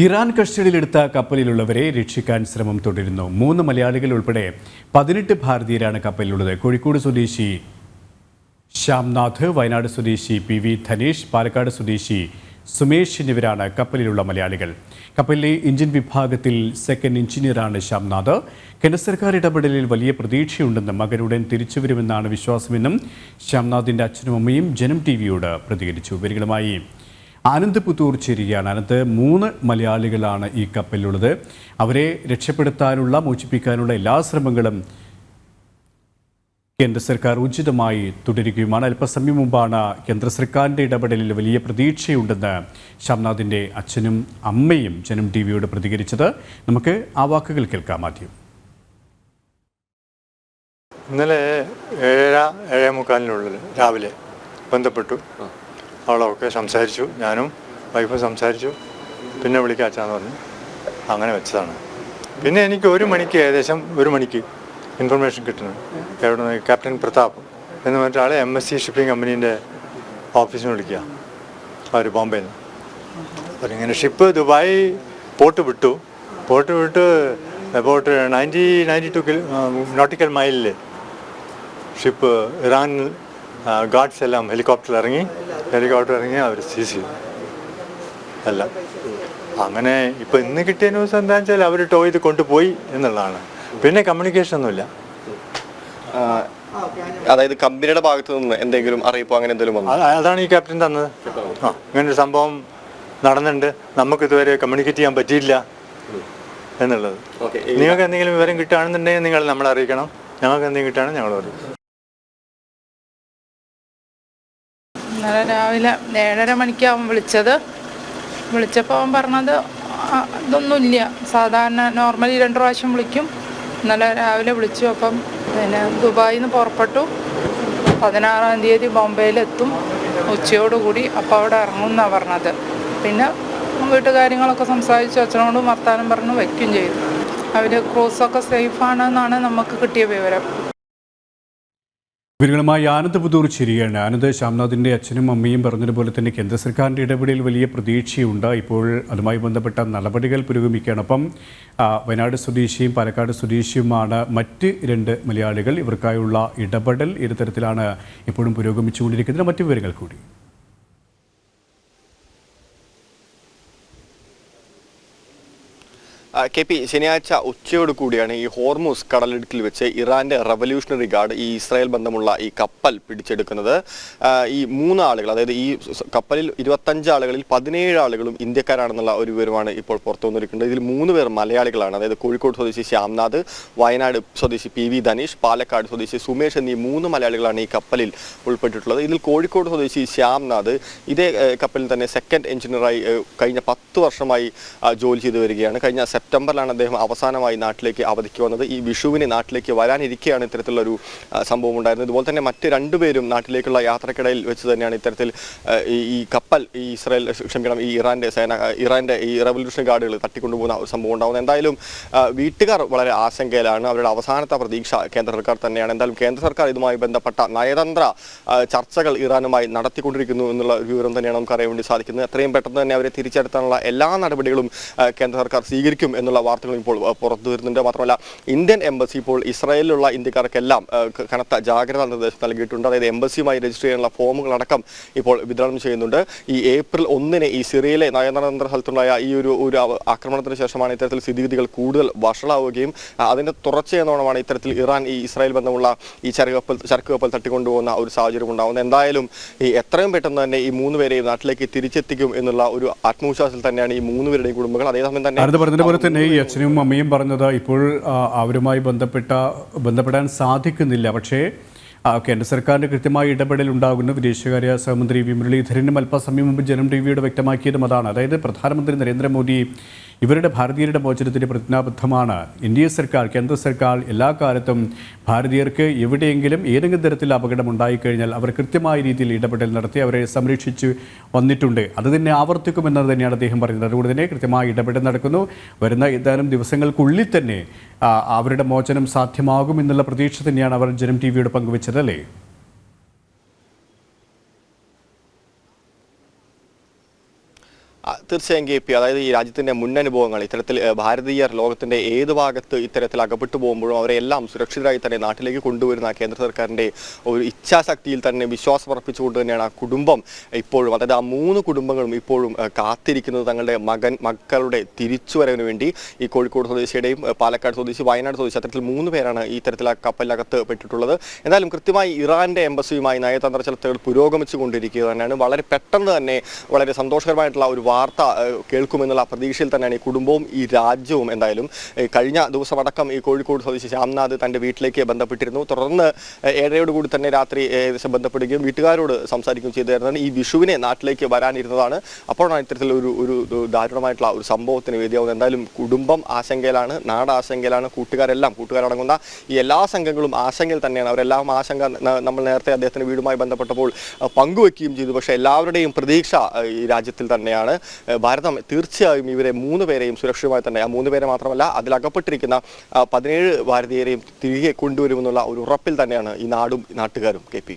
Iran കസ്റ്റഡിയിലെടുത്ത കപ്പലിലുള്ളവരെ രക്ഷിക്കാൻ ശ്രമം തുടരുന്നു. മൂന്ന് മലയാളികൾ ഉൾപ്പെടെ പതിനെട്ട് ഭാരതീയരാണ് കപ്പലിലുള്ളത്. കോഴിക്കോട് സ്വദേശി ശ്യാംനാഥ് വയനാട് സ്വദേശി പി വി ധനേഷ് പാലക്കാട് സ്വദേശി സുമേഷ് എന്നിവരാണ് കപ്പലിലുള്ള മലയാളികൾ. കപ്പലിലെ എഞ്ചിൻ വിഭാഗത്തിൽ സെക്കൻഡ് എഞ്ചിനീയറാണ് ശ്യാംനാഥ്. കേന്ദ്ര സർക്കാർ ഇടപെടലിൽ വലിയ പ്രതീക്ഷയുണ്ടെന്നും മകനുടൻ തിരിച്ചുവരുമെന്നാണ് വിശ്വാസമെന്നും ശ്യാംനാഥിന്റെ അച്ഛനും അമ്മയും ജനം ടി വിയോട് പ്രതികരിച്ചു. ഇവരുകളുമായി ആനന്ദ് പുത്തൂർ ചേരുകയാണ് അനന്ത് മൂന്ന് മലയാളികളാണ് ഈ കപ്പലിലുള്ളത്. അവരെ രക്ഷപ്പെടുത്താനുള്ള മോചിപ്പിക്കാനുള്ള എല്ലാ ശ്രമങ്ങളും കേന്ദ്ര സർക്കാർ ഉചിതമായി തുടരുകയുമാണ്. അല്പസമയം മുമ്പാണ് കേന്ദ്ര സർക്കാരിന്റെ ഇടപെടലിൽ വലിയ പ്രതീക്ഷയുണ്ടെന്ന് ഷംനാഥിന്റെ അച്ഛനും അമ്മയും ജനം ടി വിയോട് പ്രതികരിച്ചത്. നമുക്ക് ആ വാക്കുകൾ കേൾക്കാം ആദ്യം. ഇന്നലെ ഏഴര ഏഴേ മുക്കാലിനുള്ളിൽ രാവിലെ ബന്ധപ്പെട്ടു. അവളൊക്കെ സംസാരിച്ചു ഞാനും വൈഫ് സംസാരിച്ചു. പിന്നെ വിളിക്കാം അച്ഛാന്ന് പറഞ്ഞു അങ്ങനെ വെച്ചതാണ്. പിന്നെ എനിക്ക് ഒരു മണിക്ക് ഏകദേശം ഒരു മണിക്ക് ഇൻഫർമേഷൻ കിട്ടുന്നു. എവിടെ നിന്ന് ക്യാപ്റ്റൻ പ്രതാപ് എന്ന് പറഞ്ഞ ആളെ എം എസ് സി ഷിപ്പിംഗ് കമ്പനീന്റെ ഓഫീസിന് വിളിക്കുക അവർ ബോംബെയിൽ നിന്ന് അപ്പോൾ ഇങ്ങനെ ഷിപ്പ് ദുബായ് പോർട്ട് വിട്ടു. പോർട്ട് വിട്ട് about ninety ninety two kilo nautical മൈലിൽ ഷിപ്പ് ഇറാൻ ഗാർഡ്സ് എല്ലാം ഹെലികോപ്റ്ററിൽ ഇറങ്ങി ഹെലികോപ്റ്റർ ഇറങ്ങി അവർ സീസ് ചെയ്തു. എല്ലാം. അങ്ങനെ ഇപ്പോൾ ഇന്ന് കിട്ടിയ ന്യൂസ് എന്താണെന്ന് വെച്ചാൽ അവർ ടോ ഇത് കൊണ്ടുപോയി എന്നുള്ളതാണ്. പിന്നെ കമ്മ്യൂണിക്കേഷൻ ഒന്നുമില്ല. അതായത് കമ്പനിയുടെ ഭാഗത്തു നിന്ന് എന്തെങ്കിലും അറിയിപ്പോ അങ്ങനെ എന്തെങ്കിലും അതാണ് ഈ ക്യാപ്റ്റൻ തന്നത്. ആ ഇങ്ങനൊരു സംഭവം നടന്നിട്ടുണ്ട്. നമുക്ക് ഇതുവരെ കമ്മ്യൂണിക്കേറ്റ് ചെയ്യാൻ പറ്റിയില്ല എന്നുള്ളത്. നിങ്ങൾക്ക് എന്തെങ്കിലും വിവരം കിട്ടുകയാണെന്നുണ്ടെങ്കിൽ നിങ്ങൾ നമ്മളെ അറിയിക്കണം. ഞങ്ങൾക്ക് എന്തെങ്കിലും കിട്ടുകയാണെങ്കിൽ ഞങ്ങൾ അറിയിക്കും. ഇന്നലെ രാവിലെ ഏഴര മണിക്കാവും വിളിച്ചത്. വിളിച്ചപ്പോൾ അവൻ പറഞ്ഞത് "ആ, ഇതൊന്നുമില്ല. സാധാരണ നോർമലി രണ്ട് പ്രാവശ്യം വിളിക്കും. ഇന്നലെ രാവിലെ വിളിച്ചു. അപ്പം പിന്നെ ദുബായിൽ നിന്ന് പുറപ്പെട്ടു. പതിനാറാം തീയതി ബോംബെയിലെത്തും. ഉച്ചയോടുകൂടി അപ്പോൾ അവിടെ ഇറങ്ങും എന്നാണ് പറഞ്ഞത്. പിന്നെ വീട്ടുകാര്യങ്ങളൊക്കെ സംസാരിച്ചു. അച്ഛനോടും വർത്താനം പറഞ്ഞു വയ്ക്കുകയും ചെയ്തു. അവർ ക്രൂസൊക്കെ സേഫാണെന്നാണ് നമുക്ക് കിട്ടിയ വിവരം. ഇവരുകളുമായി ആനന്ദ് പുതൂർ ചിരിയാണ്. ആനന്ദ് ശ്യാംനാഥിന്റെ അച്ഛനും അമ്മയും പറഞ്ഞതുപോലെ തന്നെ കേന്ദ്ര സർക്കാരിന്റെ ഇടപെടലിൽ വലിയ പ്രതീക്ഷയുണ്ട്. ഇപ്പോൾ അതുമായി ബന്ധപ്പെട്ട നടപടികൾ പുരോഗമിക്കുകയാണ്. അപ്പം വയനാട് സ്വദേശിയും പാലക്കാട് സ്വദേശിയുമാണ് മറ്റ് രണ്ട് മലയാളികൾ. ഇവർക്കായുള്ള ഇടപെടൽ ഇരു തരത്തിലാണ് ഇപ്പോഴും പുരോഗമിച്ചുകൊണ്ടിരിക്കുന്നത്. മറ്റു വിവരങ്ങൾ കൂടി. കെ പി ശനിയാഴ്ച ഉച്ചയോട് കൂടിയാണ് ഈ ഹോർമൂസ് കടലിടുക്കിൽ വെച്ച് ഇറാന്റെ റവല്യൂഷണറി ഗാർഡ് ഈ ഇസ്രായേൽ ബന്ധമുള്ള ഈ കപ്പൽ പിടിച്ചെടുക്കുന്നത്. ഈ മൂന്ന് ആളുകൾ അതായത് ഈ കപ്പലിൽ ഇരുപത്തഞ്ച് ആളുകളിൽ പതിനേഴ് ആളുകളും ഇന്ത്യക്കാരാണെന്നുള്ള ഒരു വിവരമാണ് ഇപ്പോൾ പുറത്തു വന്നിരിക്കുന്നത്. ഇതിൽ മൂന്ന് പേർ മലയാളികളാണ് അതായത് കോഴിക്കോട് സ്വദേശി ശ്യാംനാഥ് വയനാട് സ്വദേശി പി വി ധനീഷ് പാലക്കാട് സ്വദേശി സുമേഷ് എന്നീ മൂന്ന് മലയാളികളാണ് ഈ കപ്പലിൽ ഉൾപ്പെട്ടിട്ടുള്ളത്. ഇതിൽ കോഴിക്കോട് സ്വദേശി ശ്യാംനാഥ് ഇതേ കപ്പലിൽ തന്നെ സെക്കൻഡ് എഞ്ചിനീയറായി കഴിഞ്ഞ പത്ത് വർഷമായി ജോലി ചെയ്തു വരികയാണ്. കഴിഞ്ഞ സെപ്റ്റംബറിലാണ് അദ്ദേഹം അവസാനമായി നാട്ടിലേക്ക് അവധിക്ക് വന്നത്. ഈ വിഷുവിന് നാട്ടിലേക്ക് വരാനിരിക്കെയാണ് ഇത്തരത്തിലുള്ള ഒരു സംഭവം ഉണ്ടായിരുന്നത്. ഇതുപോലെ തന്നെ മറ്റ് രണ്ടുപേരും നാട്ടിലേക്കുള്ള യാത്രക്കിടയിൽ വെച്ച് തന്നെയാണ് ഇത്തരത്തിൽ ഈ കപ്പൽ ഈ ഇസ്രായേൽ ക്ഷമിക്കണം ഈ ഇറാന്റെ സേന ഇറാന്റെ ഈ റവല്യൂഷൻ ഗാർഡുകൾ തട്ടിക്കൊണ്ടുപോകുന്ന ഒരു സംഭവം ഉണ്ടാകുന്നത് എന്തായാലും വീട്ടുകാർ വളരെ ആശങ്കയിലാണ്. അവരുടെ അവസാനത്തെ പ്രതീക്ഷ കേന്ദ്ര സർക്കാർ തന്നെയാണ്. എന്തായാലും കേന്ദ്ര സർക്കാർ ഇതുമായി ബന്ധപ്പെട്ട നയതന്ത്ര ചർച്ചകൾ ഇറാനുമായി നടത്തിക്കൊണ്ടിരിക്കുന്നു എന്നുള്ള വിവരം തന്നെയാണ് നമുക്ക് അറിയാൻ വേണ്ടി സാധിക്കുന്നത്. എത്രയും പെട്ടെന്ന് തന്നെ അവരെ തിരിച്ചെടുത്താനുള്ള എല്ലാ നടപടികളും കേന്ദ്ര സർക്കാർ സ്വീകരിക്കും എന്നുള്ള വാർത്തകളും ഇപ്പോൾ പുറത്തു വരുന്നുണ്ട്. മാത്രമല്ല ഇന്ത്യൻ എംബസി ഇപ്പോൾ ഇസ്രായേലിലുള്ള ഇന്ത്യക്കാർക്കെല്ലാം കനത്ത ജാഗ്രതാ നിർദ്ദേശം നൽകിയിട്ടുണ്ട്. അതായത് എംബസിയുമായി രജിസ്റ്റർ ചെയ്യാനുള്ള ഫോമുകളടക്കം ഇപ്പോൾ വിതരണം ചെയ്യുന്നുണ്ട്. ഈ ഏപ്രിൽ ഒന്നിന് ഈ സിറിയയിലെ നയതന്ത്ര സ്ഥലത്തുണ്ടായ ഈ ഒരു ഒരു ആക്രമണത്തിന് ശേഷമാണ് ഇത്തരത്തിൽ സ്ഥിതിഗതികൾ കൂടുതൽ വഷളാവുകയും അതിന്റെ തുടർച്ചയെന്നോണമാണ് ഇത്തരത്തിൽ ഇറാൻ ഈ ഇസ്രായേൽ ബന്ധമുള്ള ഈ ചരക്കപ്പൽ ചരക്ക് കപ്പൽ തട്ടിക്കൊണ്ടുപോകുന്ന ഒരു സാഹചര്യം ഉണ്ടാകുന്നത്. എന്തായാലും ഈ എത്രയും പെട്ടെന്ന് തന്നെ ഈ മൂന്ന് പേരെയും നാട്ടിലേക്ക് തിരിച്ചെത്തിക്കും എന്നുള്ള ഒരു ആത്മവിശ്വാസത്തിൽ തന്നെയാണ് ഈ മൂന്ന് പേരുടെയും കുടുംബങ്ങൾ. അതേസമയം തന്നെ തന്നെ ഈ അച്ഛനും അമ്മയും പറഞ്ഞത് ഇപ്പോൾ അവരുമായി ബന്ധപ്പെട്ട ബന്ധപ്പെടാൻ സാധിക്കുന്നില്ല. പക്ഷേ കേന്ദ്ര സർക്കാരിന്റെ കൃത്യമായ ഇടപെടൽ ഉണ്ടാകുന്നു. വിദേശകാര്യ സഹമന്ത്രി വി മുരളീധരനും അല്പസമയം മുമ്പ് ജനം ടി വിയോട് വ്യക്തമാക്കിയതും അതാണ്. അതായത് പ്രധാനമന്ത്രി നരേന്ദ്രമോദി ഇവരുടെ ഭാരതീയരുടെ മോചനത്തിന് പ്രതിജ്ഞാബദ്ധമാണ്. ഇന്ത്യ സർക്കാർ കേന്ദ്ര സർക്കാർ എല്ലാ കാലത്തും ഭാരതീയർക്ക് എവിടെയെങ്കിലും ഏതെങ്കിലും തരത്തിൽ അപകടം ഉണ്ടായിക്കഴിഞ്ഞാൽ അവർ കൃത്യമായ രീതിയിൽ ഇടപെടൽ നടത്തി അവരെ സംരക്ഷിച്ച് വന്നിട്ടുണ്ട്. അത് തന്നെ ആവർത്തിക്കുമെന്നത് തന്നെയാണ് അദ്ദേഹം പറയുന്നത്. അതുകൊണ്ട് തന്നെ കൃത്യമായി ഇടപെടൽ നടക്കുന്നു. വരുന്ന ഏതാനും ദിവസങ്ങൾക്കുള്ളിൽ തന്നെ അവരുടെ മോചനം സാധ്യമാകും എന്നുള്ള പ്രതീക്ഷ തന്നെയാണ് അവർ ജനം ടി വിയോട് പങ്കുവച്ചത് അല്ലേ? തീർച്ചയായും കെ പി അതായത് ഈ രാജ്യത്തിന്റെ മുന്നനുഭവങ്ങൾ ഇത്തരത്തിൽ ഭാരതീയർ ലോകത്തിന്റെ ഏത് ഭാഗത്ത് ഇത്തരത്തിൽ അകപ്പെട്ടു പോകുമ്പോഴും അവരെ എല്ലാം സുരക്ഷിതരായി തന്നെ നാട്ടിലേക്ക് കൊണ്ടുവരുന്ന കേന്ദ്ര സർക്കാരിന്റെ ഒരു ഇച്ഛാശക്തിയിൽ തന്നെ വിശ്വാസം അർപ്പിച്ചുകൊണ്ട് തന്നെയാണ് ആ കുടുംബം ഇപ്പോഴും അതായത് ആ മൂന്ന് കുടുംബങ്ങളും ഇപ്പോഴും കാത്തിരിക്കുന്നത് തങ്ങളുടെ മകൻ മക്കളുടെ തിരിച്ചുവരവിന് വേണ്ടി ഈ കോഴിക്കോട് സ്വദേശിയുടെയും പാലക്കാട് സ്വദേശി വയനാട് സ്വദേശി അത്തരത്തിൽ മൂന്ന് പേരാണ് ഈ തരത്തിൽ ആ കപ്പലിനകത്ത് പെട്ടിട്ടുള്ളത്. എന്തായാലും കൃത്യമായി ഇറാന്റെ എംബസിയുമായി നയതന്ത്ര ചർച്ചകൾ പുരോഗമിച്ചു കൊണ്ടിരിക്കുക തന്നെയാണ്. വളരെ പെട്ടെന്ന് തന്നെ വളരെ സന്തോഷകരമായിട്ടുള്ള ഒരു വാർത്ത ഏഹ്, കേൾക്കുമെന്നുള്ള പ്രതീക്ഷയിൽ തന്നെയാണ് ഈ കുടുംബവും ഈ രാജ്യവും എന്തായാലും കഴിഞ്ഞ ദിവസമടക്കം ഈ കോഴിക്കോട് സ്വദേശി ശ്യാംനാഥ് തന്റെ വീട്ടിലേക്ക് ബന്ധപ്പെട്ടിരുന്നു. തുടർന്ന് ഏഴരയോട് കൂടി തന്നെ രാത്രി ഏകദേശം ബന്ധപ്പെടുകയും വീട്ടുകാരോട് സംസാരിക്കുകയും ചെയ്തായിരുന്നു. ഈ വിഷുവിനെ നാട്ടിലേക്ക് വരാനിരുന്നതാണ്. അപ്പോഴാണ് ഇത്തരത്തിൽ ഒരു ഒരു ദാരുണമായിട്ടുള്ള ഒരു സംഭവത്തിന് വേദിയാവുന്നത്. എന്തായാലും കുടുംബം ആശങ്കയിലാണ് നാട് ആശങ്കയിലാണ് കൂട്ടുകാരെല്ലാം കൂട്ടുകാരടങ്ങുന്ന ഈ എല്ലാ സംഘങ്ങളും ആശങ്കയിൽ തന്നെയാണ്. അവരെല്ലാം ആശങ്ക നമ്മൾ നേരത്തെ അദ്ദേഹത്തിന്റെ വീടുമായി ബന്ധപ്പെട്ടപ്പോൾ പങ്കുവെക്കുകയും ചെയ്തു. പക്ഷേ എല്ലാവരുടെയും പ്രതീക്ഷ ഈ രാജ്യത്തിൽ തന്നെയാണ്. ഭാരതം തീർച്ചയായും ഇവരെ മൂന്ന് പേരെയും സുരക്ഷിതമായി തന്നെ ആ മൂന്ന് പേരെ മാത്രമല്ല അതിലകപ്പെട്ടിരിക്കുന്ന പതിനേഴ് ഭാരതീയരെയും തിരികെ കൊണ്ടുവരുമെന്നുള്ള ഒരു ഉറപ്പിൽ തന്നെയാണ് ഈ നാടും നാട്ടുകാരും കെ പി.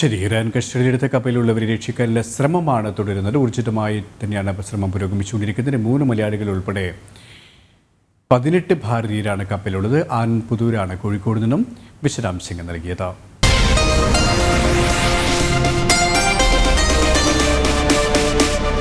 ശരി ഇറാൻ കസ്റ്റഡിയിലെടുത്ത കപ്പലിലുള്ളവരെ രക്ഷിക്കാനുള്ള ശ്രമമാണ് തുടരുന്നത്. ഊർജിതമായി തന്നെയാണ് ശ്രമം പുരോഗമിച്ചുകൊണ്ടിരിക്കുന്നത്. മൂന്ന് മലയാളികൾ ഉൾപ്പെടെ പതിനെട്ട് ഭാരതീയരാണ് കപ്പലുള്ളത് ആൻ പുതൂരാണ് കോഴിക്കോട് നിന്നും വിശദാംശങ്ങൾ നൽകിയത്.